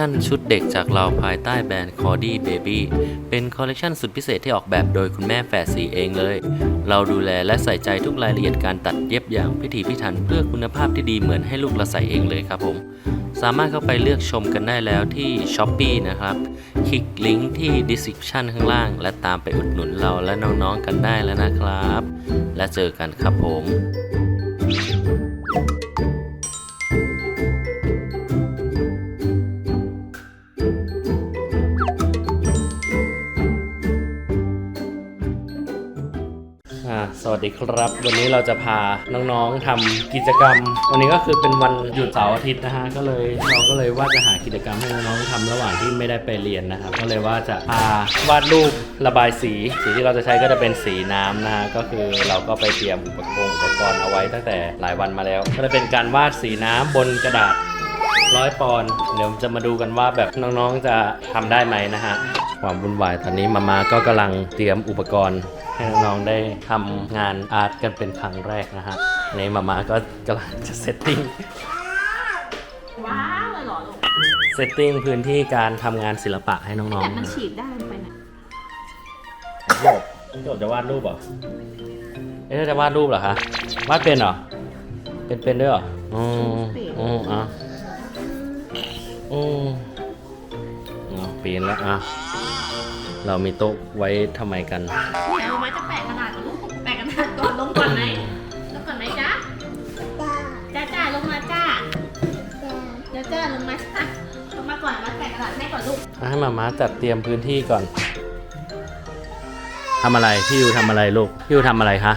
ชันชุดเด็กจากเราภายใต้แบรนด์ c o r d y Baby เป็นคอลเลกชันสุดพิเศษที่ออกแบบโดยคุณแม่แฝดสีเองเลย เราดูแลและใส่ใจทุกรายละเอียดการตัดเย็บอย่างพิถีพิถันเพื่อคุณภาพที่ดีเหมือนให้ลูกเราใส่เองเลยครับผม สามารถเข้าไปเลือกชมกันได้แล้วที่ s h อ p e e นะครับ คลิกลิงก์ที่ description ข้างล่าง และตามไปอุดหนุนเราและน้องๆกันได้แล้วนะครับ และเจอกันครับผม สวัสดีครับ วันนี้เราจะพาน้องๆทำกิจกรรม วันนี้ก็คือเป็นวันหยุดเสาร์อาทิตย์นะฮะก็เลยเราก็เลยว่าจะหากิจกรรมให้น้องๆทำระหว่างที่ไม่ได้ไปเรียนนะครับก็เลยว่าจะพาวาดรูประบายสี สีที่เราจะใช้ก็จะเป็นสีน้ำนะฮะก็คือเราก็ไปเตรียมอุปกรณ์อุปกรณ์เอาไว้ตั้งแต่หลายวันมาแล้ว ก็จะเป็นการวาดสีน้ำบนกระดาษ ร้อยปอนด์เดี๋ยวจะมาดูกันว่าแบบน้องๆจะทำได้ไหมนะฮะความวุ่นวายตอนนี้มามาก็กำลังเตรียมอุปกรณ์ ให้น้องๆได้ทำงานอาร์ตกันเป็นครั้งแรกนะฮะในมามาก็กำลังจะเซตติ้งว้าวเลยเหรอลูกเซตติ้งพื้นที่การทำงานศิลปะให้น้องแต่ๆมันฉีดได้มันไปไหนโยบโยบจะวาดรูปเหรอเอ๊ะจะวาดรูปเหรอคะวาดเป็นเหรอเป็นเป็นด้วยเหรออืมอืมอะ อืมอะปีนแล้วอะเรามีโต๊ะไว้ทำไมกันเดี๋ยวไม้จะแปะกระดาษก่อนลูกแปะกระดาษก่อนลงก่อนไหมลงก่อนไหมจ๊ะจ้าจ้าลงมาจ้าเดี๋ยวจ้าลงมาอะลงมาก่อนมาแปะกระดาษให้ก่อนลูกให้มาม้าจัดเตรียมพื้นที่ก่อนทำอะไรพี่ยูทำอะไรลูกพี่ยูทำอะไรคะ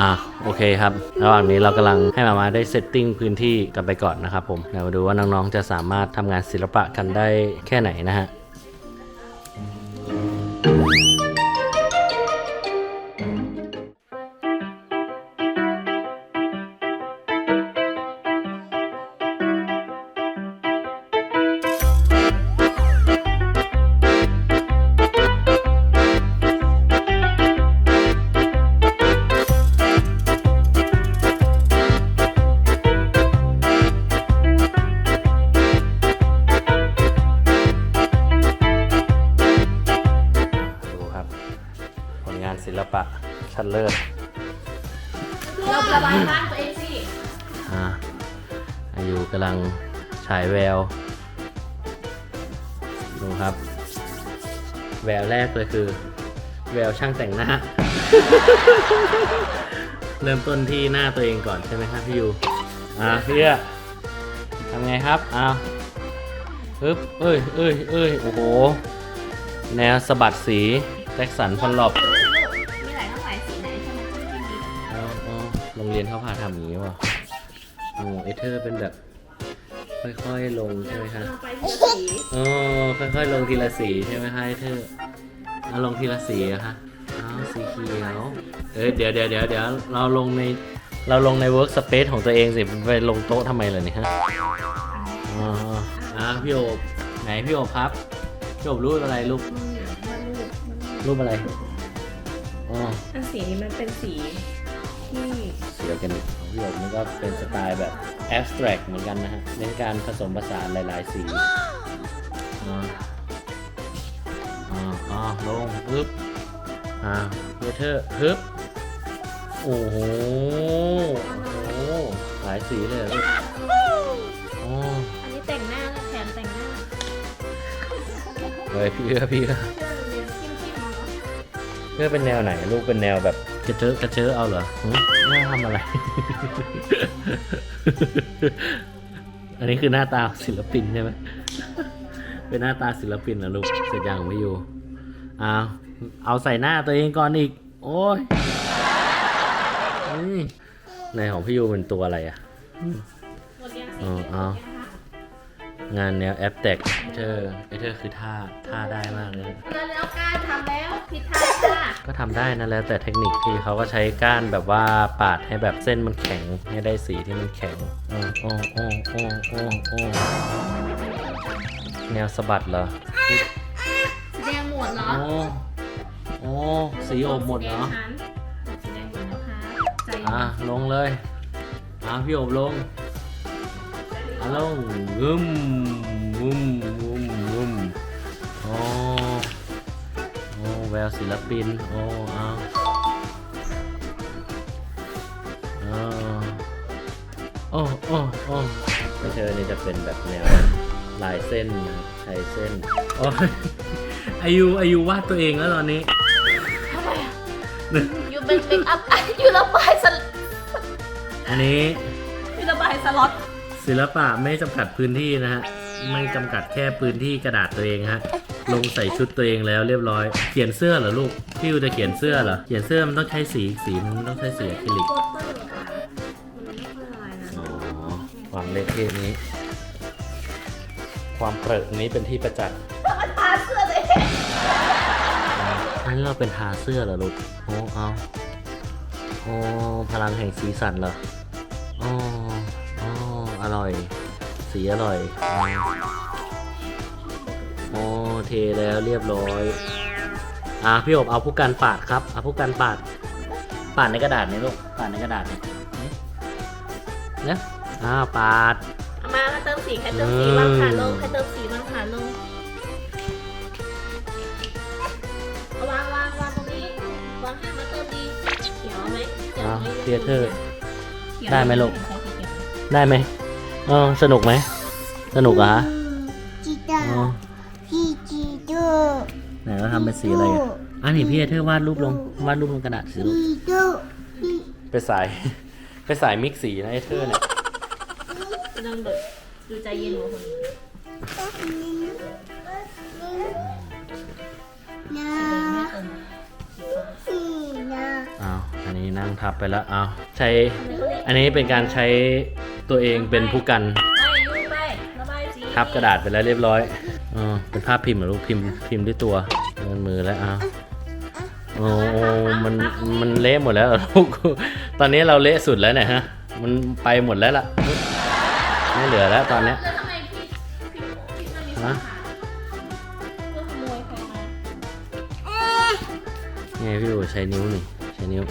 อ่าโอเคครับ ระหว่างนี้เรากำลังให้มามาได้เซตติ้งพื้นที่กันไปก่อนนะครับผมเดี๋ยวมาดูว่าน้องๆจะสามารถทำงานศิลปะกันได้แค่ไหนนะฮะ อายุกำลังฉายแวว ดูครับ แววแรกเลยคือ แววช่างแต่งหน้า เริ่มต้นที่หน้าตัวเองก่อนใช่ไหมครับพี่ยูอ่าพี่เลือกทำไงครับอ้าวปึ๊บเอ้ยเอ้ยเอ้ยโอ้โห แนวสะบัดสีแจ็คสันพอลล็อบมีหลายเท่าไหร่สีไหนใช่ไหมที่มีอ๋ออ๋อโรงเรียนเขาพาทำอย่างนี้วะ โอ้เอเธอร์เป็นแบบ ค่อยๆลงใช่ไหมคะลงไปทีละสีอ๋อค่อยๆลงทีละสีใช่ไหมคะเอเธอร์เอาลงทีละสีเหรอะคะอ้าวสีเขียวเอ้ยเดี๋ยวเดี๋ยวเดี๋ยวเดี๋ยวเราลงในเราลงในเวิร์กสเปซของตัวเองสิไปลงโต๊ะทำไมล่ะเนี่ยฮะอ๋ออ่าพี่โอบไหนพี่โอบครับพี่โอบรูปอะไรรูปอืมมาลูกรูปอะไรอ๋ออันสีนี้มันเป็นสีที่สีออร์แกนิกของ พี่โอบนี่ก็เป็นสไตล์แบบ abstract เหมือนกันนะฮะเน้นการผสมผสานหลาย ๆ สีอ่าอ่าอ่าลงปึ๊บอ่าเวเทอร์ฮึบโอ้โหโอ้โหหลายสีเลยเหรอลูกอ๋ออันนี้แต่งหน้าและแถมแต่งหน้าเฮ้ยพี่เอื้อพี่เอื้อเชื่อเรียนจิ้มจิ้มเอาเนอะเอื้อเป็นแนวไหนลูกเป็นแนวแบบ กระเจอะกระเจอะเอาเหรอหึหน้าทำอะไร อันนี้คือหน้าตาศิลปินใช่ไหมเป็นหน้าตาศิลปินนะลูกเสร็จยังไม่อยู่เอาเอาใส่หน้าตัวเองก่อนอีก โอ้ยอืมในของพี่ยูเป็นตัวอะไรอะหมดยังสีอ๋อเขียวอ๋อหมดยังคะงานแนวแอปแตกเธอไอเธอคือท่าท่าได้มากเลยแล้วแล้วการทำแล้วผิดท่าค่ะ ก็ทำได้นะแล้วแต่เทคนิคที่เขาก็ใช้ก้านแบบว่าปาดให้แบบเส้นมันแข็งให้ได้สีที่มันแข็งโอ้โอ้โอ้โอ้โอ้โอ้แนวสะบัดเหรอสีแดงหมดเหรอ โอ้โอ้สีโอบหมดเหรอสีแดงหมดแล้วค่ะใจอะลงเลยอะพี่โอบลงอะลงงึมงึมงึม แววศิลปิน โอ้เอาเอาโอ้โอ้โอ้ไม่เธอนี่จะเป็นแบบแนวลายเส้นนะใช้เส้นโอ้ยอายุอายุวาดตัวเองแล้วตอนนี้ทำไมอะอยู่เป็นเมคอัพอยู่ระบายสลอันนี้อยู่ระบายสล็อตศิลปะไม่จำกัดพื้นที่นะฮะ ไม่จำกัดแค่พื้นที่กระดาษตัวเองฮะ ลงใส่ชุดตัวเองแล้วเรียบร้อย เขียนเสื้อเหรอลูก พี่ยูจะเขียนเสื้อเหรอ เขียนเสื้อมันต้องใช้สีอีกสีนึงมันต้องใช้สีอะคริลิก โปสเตอร์ค่ะมันไม่ค่อยอะไรนะอ๋อความเละเทะนี้ ความเปรอะนี้เป็นที่ประจักษ์มันทาเสื้อเลยอันนี้เราเป็นทาเสื้อเหรอลูก โอ้เอาโอ้พลังแห่งสีสันเหรอโอ้โอ้อร่อย สีอร่อยโอ้ เทแล้วเรียบร้อย อะพี่อบเอาผู้กันปาดครับ เอาผู้กันปาด ปาดในกระดาษนี่ลูก ปาดในกระดาษนี่นี่เนี่ยอ้าวปาด เอามามาเติมสีใครเติมสีบ้างขาลงใครเติมสีบ้างขาลงเอาวางวางวางตรงนี้วางให้มาเติมดีเขียวไหมเขียวอะไหมเทียเตอร์เขียวได้ไหมลูก ได้ไหมเออสนุกไหม สนุกเหรอฮะำเป็นสีอะไรอะอันนี้พี่เอเธอวาดรูปลงวาดรูปลงกระดาษสีลูกไปสาย ไปสายมิกสีนะเอเธอเนี่ยนั่งเดดูใจเย็นกว่าคนอื่นอ้าวอันนี้นั่งทับไปแล้วอ้าวใช้ อันนี้เป็นการใช้ตัวเองเป็นผู้กัน ทับกระดาษไปแล้วเรียบร้อยอ๋อเป็นภาพพิมพ์หรือลูกพิมพ์พิมพ์ด้วยตัว เดินมือแล้วอ้าวโอ้โอ้มันมันเละหมดแล้วลูกตอนนี้เราเละสุดแล้วเนี่ยฮะ มันไปหมดแล้วล่ะไม่เหลือแล้วตอนนี้แล้วทำไมพี่พี่พี่มันมีสองฮะขาเพื่อขโมยใครมาไงพี่โอใช้นิ้วนี่ใช้นิ้ว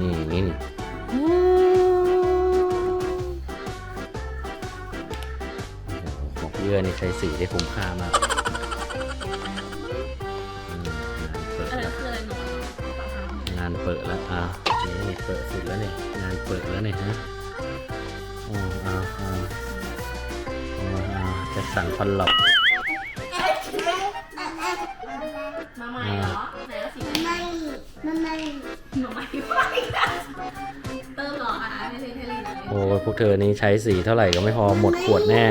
นี่นี่นี่หของพี่เอื้อนี่ใช้สีได้คุ้มค่ามาก เปิดเสร็จแล้วเนี่ยงานเปิดแล้วเนี่ยฮะอ๋ออ๋ออ๋อจะสั่งพันหลอกมาใหม่เหรอไหนละสิม่ไม่ม่มาใหม่เติมหรออะเล่นให้เล่นโอ้พวกเธอนี้ใช้สีเท่าไหร่ก็ไม่พอหมดขวดแน่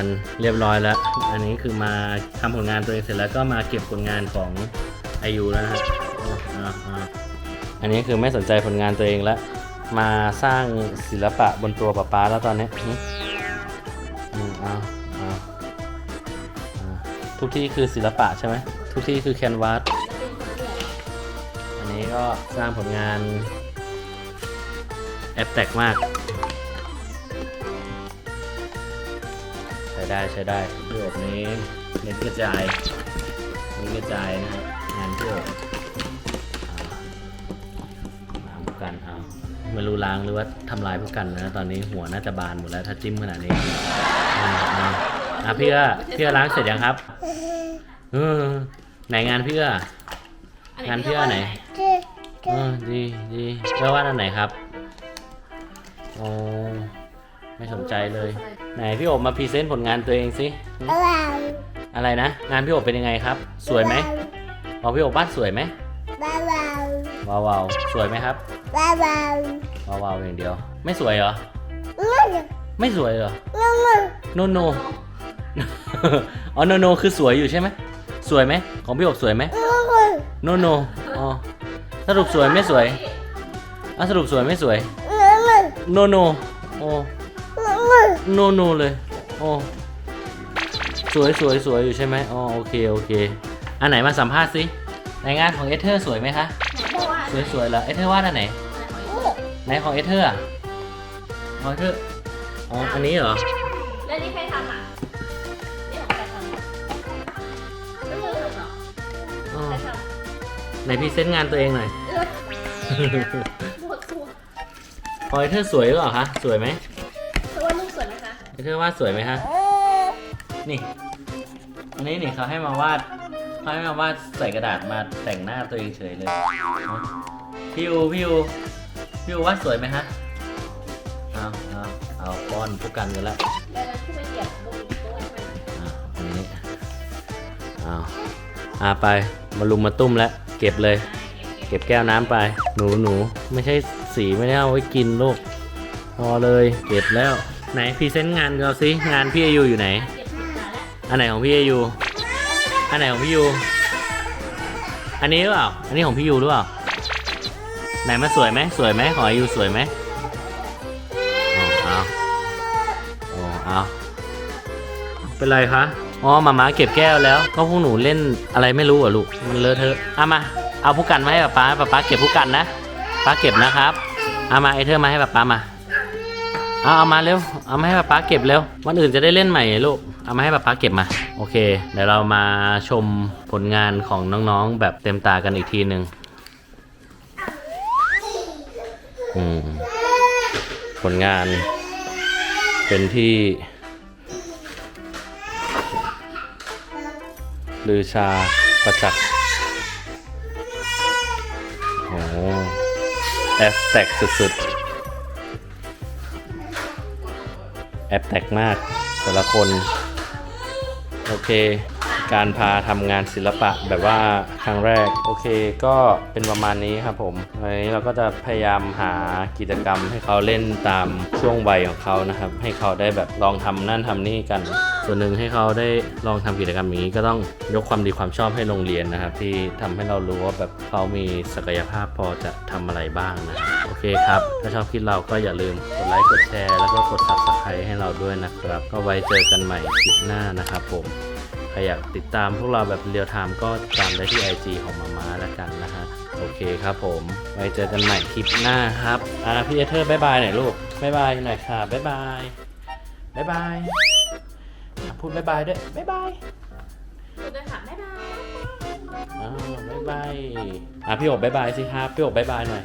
านเรียบร้อยแล้ว อันนี้คือมาทำผลงานตัวเองเสร็จแล้วก็มาเก็บผลงานของอายุแล้วนะฮะอันนี้คือไม่สนใจผลงานตัวเองแล้ว มาสร้างศิลปะบนตัวป๊าป๊าแล้วตอนนี้อืมอืมเออาอ่าทุกที่คือศิลปะใช่ไหมทุกที่คือแคนวาสอันนี้ก็สร้างผลงานแอปแตกมาก ได้ใช้ได้พี่อบนี้เน้นกระจายเน้นกระจายนะฮะงานพี่อบอ่าล้างผู้กันเอาไม่รู้ล้างหรือว่าทำลายผู้กันนะตอนนี้หัวน่าจะบานหมดแล้วถ้าจิ้มขนาดนี้อ่าอ่าอะพี่เอื้อพี่เอื้อล้างเสร็จยังครับเออไหนงานพี่เอื้องานพี่ว่าไหน这เออดีดีเอื้อว่าอันไหนครับโอ้ ไม่สนใจเลย ไหนพี่โอบมาพรีเซนต์ผลงานตัวเองสิ อะไรอะไรนะ งานพี่โอบเป็นยังไงครับ สวยไหมบอพี่โอบบ้านสวยไหมวาววาววาววาวสวยไหมครับวาววาววาววาวอย่างเดียว ไม่สวยเหรอ ไม่สวยเหรอโนโน อ๋อ โนโน คือสวยอยู่ใช่ไหม สวยไหม ของพี่อบสวยไหม ไม่โนโน อ๋อ สรุปสวยไม่สวยอะสรุปสวยไม่สวยโนโน โอ้ โนโนเลยโอ้สวยสวยสวยอยู่ใช่ไหมอ๋อโอเคโอเค อันไหนมาสัมภาษณ์สิในงานของเอเธอร์สวยไหมคะ สวยสวยเหรอเอเธอร์วาดอันไหนไหนของเอเธอร์เอเธอร์อ๋ออันนี้เหรอแล้นี่ใครทำอะใไหนพรีเซนงานตัวเองหน่อยพอยเธอสวยหรอคะสวยไหม เธอว่าสวยไหมฮะ นี่ อันนี้นี่เขาให้มาวาดเขาให้มาวาดใส่กระดาษมาแต่งหน้าตัวเองเฉยเลย พี่อูพี่อูพี่อูวาดสวยไหมฮะ เอาเอาเอาป้อนผู้กันกันแล้วเดินขึ้นไปเหยียบบนโต๊ะอันนี้เอาอ่าไป มาลุมมาตุ้มแล้ว เก็บเลย เก็บแก้วน้ำไป หนูหนูไม่ใช่สีไม่ได้เอาไว้กินลูก พอเลย เก็บแล้ว ไหนพรีเซนต์งานเราสิงานพี่อายุอยู่ไหน อันไหนของพี่อายุอันไหนของพี่ยูอันนี้หรือเปล่า อันนี้ของพี่ยูหรือเปล่า ไหนมาสวยไหมสวยไหมของอายุสวยไหมอ๋อเอาอ๋อเอาเป็นไรคะ อ๋อมาม่าเก็บแก้วแล้ว ก็พวกหนูเล่นอะไรไม่รู้อะลูก มันเลอะเทอะเอามา เอาผู้กันมาให้ป๊าป๊าป๊าป๊าเก็บผู้กันนะป๊าเก็บนะครับ เอามาไอเธอมาให้ป๊าป๊ามา เอาเอามาเร็ว เอามาให้ป๊าป๊าเก็บเร็ว วันอื่นจะได้เล่นใหม่ลูก เอามาให้ป๊าป๊าเก็บมา โอเค เดี๋ยวเรามาชมผลงานของน้องๆแบบเต็มตากันอีกทีหนึ่งอืมผลงาน เป็นที่ลือชาประจักษ์โอ้แอฟแตกสุดๆ แอบแตกมากแต่ละคน โอเค การพาทำงานศิลปะแบบว่าครั้งแรก โอเคก็เป็นประมาณนี้ครับผมวันนี้เราก็จะพยายามหากิจกรรมให้เขาเล่นตามช่วงวัยของเขานะครับ ให้เขาได้แบบลองทำนั่นทำนี่กัน ส่วนหนึ่งให้เขาได้ลองทำกิจกรรมอย่างนี้ก็ต้องยกความดีความชอบให้โรงเรียนนะครับ ที่ทำให้เรารู้ว่าแบบเขามีศักยภาพพอจะทำอะไรบ้างนะโอเคครับ ถ้าชอบคลิปเราก็อย่าลืมกดไลค์กดแชร์แล้วก็กด subscribe ให้เราด้วยนะครับ ก็ไว้เจอกันใหม่คลิปหน้านะครับผม ใครอยากติดตามพวกเราแบบเรียลไทม์ก็ติดตามได้ที่ IG ของมาม่าแล้วกันนะฮะ โอเคครับผม ไว้เจอกันใหม่คลิปหน้าครับ อ่าพี่เอเธอร์บายบายหน่อยลูกบายบายหน่อยค่ะบายบายบายบายอะพูดบายบายด้วยบายบายพูดด้วยค่ะบ๊ายบายอ่าบายบายอะพี่โอบบายบายสิครับพี่โอบบายบายหน่อย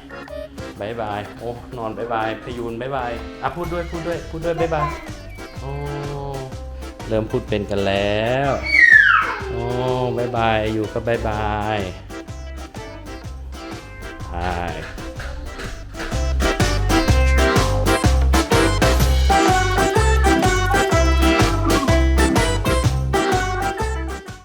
บายบาย โอ้ นอนบายบายพยูนบายบาย อะพูดด้วย พูดด้วย พูดด้วยบายบาย โอ้ เริ่มพูดเป็นกันแล้ว โอ้บายบาย อยู่ก็บายบาย